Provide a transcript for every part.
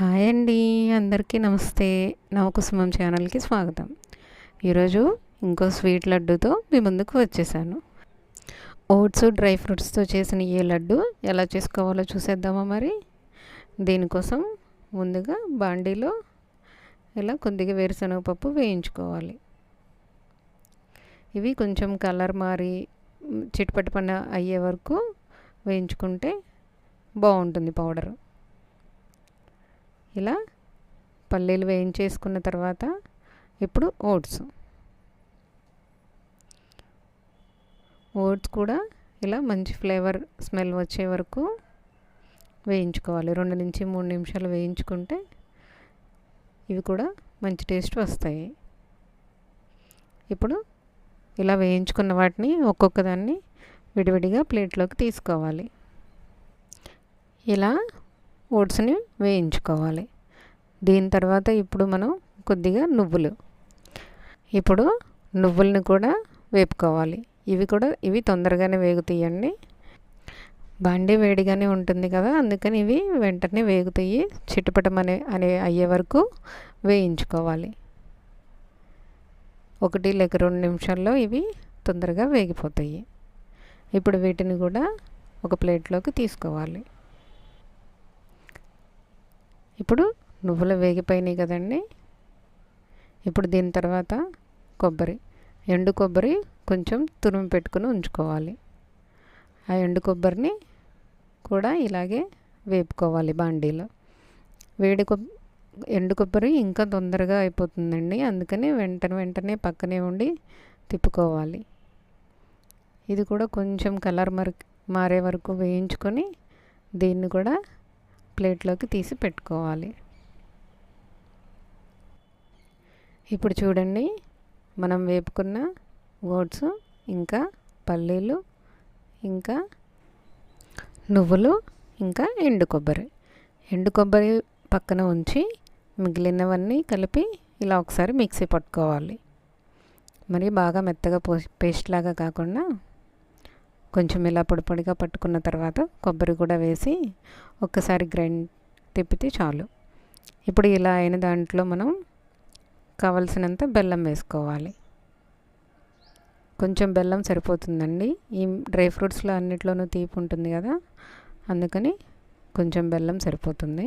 Hi అండి అందరికీ నమస్తే. నవకుసుమం ఛానల్కి స్వాగతం. ఈరోజు ఇంకో స్వీట్ లడ్డుతో మీ ముందుకు వచ్చేసాను. ఓట్స్ డ్రై ఫ్రూట్స్తో చేసిన ఏ లడ్డు ఎలా చేసుకోవాలో చూసేద్దామా మరి? దీనికోసం ముందుగా బాండీలో ఇలా కొద్దిగా వేరుశనగపప్పు వేయించుకోవాలి. ఇవి కొంచెం కలర్ మారి చిట్పటి పని అయ్యే వరకు వేయించుకుంటే బాగుంటుంది పౌడరు. ఇలా పల్లీలు వేయించేసుకున్న తర్వాత ఇప్పుడు ఓట్స్. ఓట్స్ కూడా ఇలా మంచి ఫ్లేవర్ స్మెల్ వచ్చే వరకు వేయించుకోవాలి. రెండు నుంచి మూడు నిమిషాలు వేయించుకుంటే ఇవి కూడా మంచి టేస్ట్ వస్తాయి. ఇప్పుడు ఇలా వేయించుకున్న వాటిని ఒక్కొక్క దాన్ని విడివిడిగా ప్లేట్లోకి తీసుకోవాలి. ఇలా ఓట్స్ని వేయించుకోవాలి. దీని తర్వాత ఇప్పుడు మనం కొద్దిగా నువ్వులు. ఇప్పుడు నువ్వుల్ని కూడా వేపుకోవాలి. ఇవి కూడా ఇవి తొందరగానే వేగుతాయండి బండి వేడిగానే ఉంటుంది కదా అందుకని ఇవి వెంటనే వేగుతాయి చిట్టుపటం అనే అనే అయ్యే వరకు వేయించుకోవాలి. ఒకటి లేక రెండు నిమిషాల్లో ఇవి తొందరగా వేగిపోతాయి. ఇప్పుడు వీటిని కూడా ఒక ప్లేట్లోకి తీసుకోవాలి. ఇప్పుడు నువ్వులు వేగిపోయినాయి కదండి. ఇప్పుడు దీని తర్వాత కొబ్బరి. ఎండు కొబ్బరి కొంచెం తురుము పెట్టుకుని ఉంచుకోవాలి. ఆ ఎండు కొబ్బరిని కూడా ఇలాగే వేపుకోవాలి బాండీలో. వేడి కొబ్బరి ఎండు కొబ్బరి ఇంకా తొందరగా అయిపోతుందండి. అందుకని వెంటనే వెంటనే పక్కనే ఉండి తిప్పుకోవాలి. ఇది కూడా కొంచెం కలర్ మరి మారే వరకు వేయించుకొని దీన్ని కూడా ప్లేట్లోకి తీసి పెట్టుకోవాలి. ఇప్పుడు చూడండి మనం వేపుకున్న ఓట్స్ ఇంకా పల్లీలు ఇంకా నువ్వులు ఇంకా ఎండు కొబ్బరి. ఎండు కొబ్బరి పక్కన ఉంచి మిగిలినవన్నీ కలిపి ఇలా ఒకసారి మిక్సీ పట్టుకోవాలి. మరి బాగా మెత్తగా పేస్ట్ లాగా కాకుండా కొంచెం ఇలా పొడిపొడిగా పట్టుకున్న తర్వాత కొబ్బరి కూడా వేసి ఒక్కసారి గ్రైండ్ తిప్పితే చాలు. ఇప్పుడు ఇలా అయిన దాంట్లో మనం కావలసినంత బెల్లం వేసుకోవాలి. కొంచెం బెల్లం సరిపోతుందండి. ఈ డ్రై ఫ్రూట్స్లో అన్నిట్లోనూ తీపి ఉంటుంది కదా అందుకని కొంచెం బెల్లం సరిపోతుంది.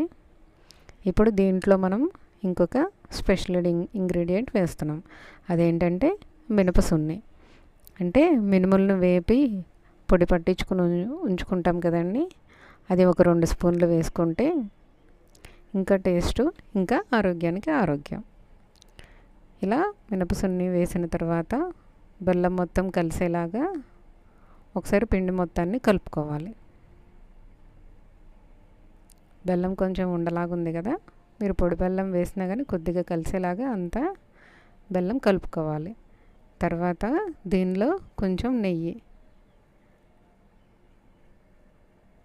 ఇప్పుడు దీంట్లో మనం ఇంకొక స్పెషల్ ఇంగ్రీడియంట్ వేస్తున్నాం. అదేంటంటే మినపసున్ని అంటే మినుములను వేపి పొడి పట్టించుకుని ఉంచుకుంటాం కదండి. అది ఒక రెండు స్పూన్లు వేసుకుంటే ఇంకా టేస్ట్ ఇంకా ఆరోగ్యానికి ఆరోగ్యం. ఇలా మినపసున్ని వేసిన తర్వాత బెల్లం మొత్తం కలిసేలాగా ఒకసారి పిండి మొత్తాన్ని కలుపుకోవాలి. బెల్లం కొంచెం ఉండలాగా ఉంది కదా మీరు పొడి బెల్లం వేసినా కానీ కొద్దిగా కలిసేలాగా అంతా బెల్లం కలుపుకోవాలి. తర్వాత దీనిలో కొంచెం నెయ్యి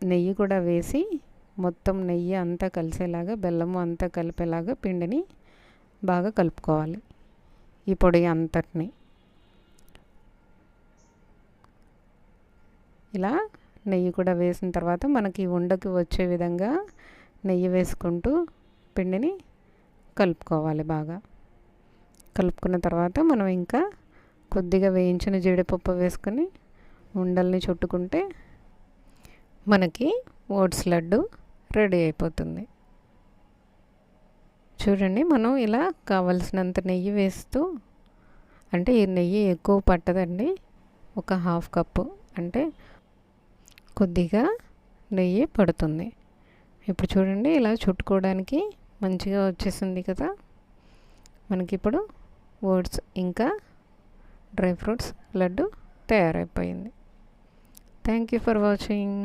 నెయ్యి కూడా వేసి మొత్తం నెయ్యి అంతా కలిసేలాగా బెల్లము అంతా కలిపేలాగా పిండిని బాగా కలుపుకోవాలి. ఈ పొడి అంతటిని. ఇలా నెయ్యి కూడా వేసిన తర్వాత మనకి ఉండకి వచ్చే విధంగా నెయ్యి వేసుకుంటూ పిండిని కలుపుకోవాలి బాగా. కలుపుకున్న తర్వాత మనం ఇంకా కొద్దిగా వేయించిన జీడిపప్పు వేసుకొని ఉండల్ని చుట్టుకుంటే మనకి ఓట్స్ లడ్డు రెడీ అయిపోతుంది. చూడండి మనం ఇలా కావలసినంత నెయ్యి వేస్తూ అంటే ఈ నెయ్యి ఎక్కువ పట్టదండి. ఒక హాఫ్ కప్పు అంటే కొద్దిగా నెయ్యి పడుతుంది. ఇప్పుడు చూడండి ఇలా చుట్టుకోవడానికి మంచిగా వచ్చేసింది కదా. మనకి ఇప్పుడు ఓట్స్ ఇంకా డ్రై ఫ్రూట్స్ లడ్డు తయారైపోయింది. Thank you for watching.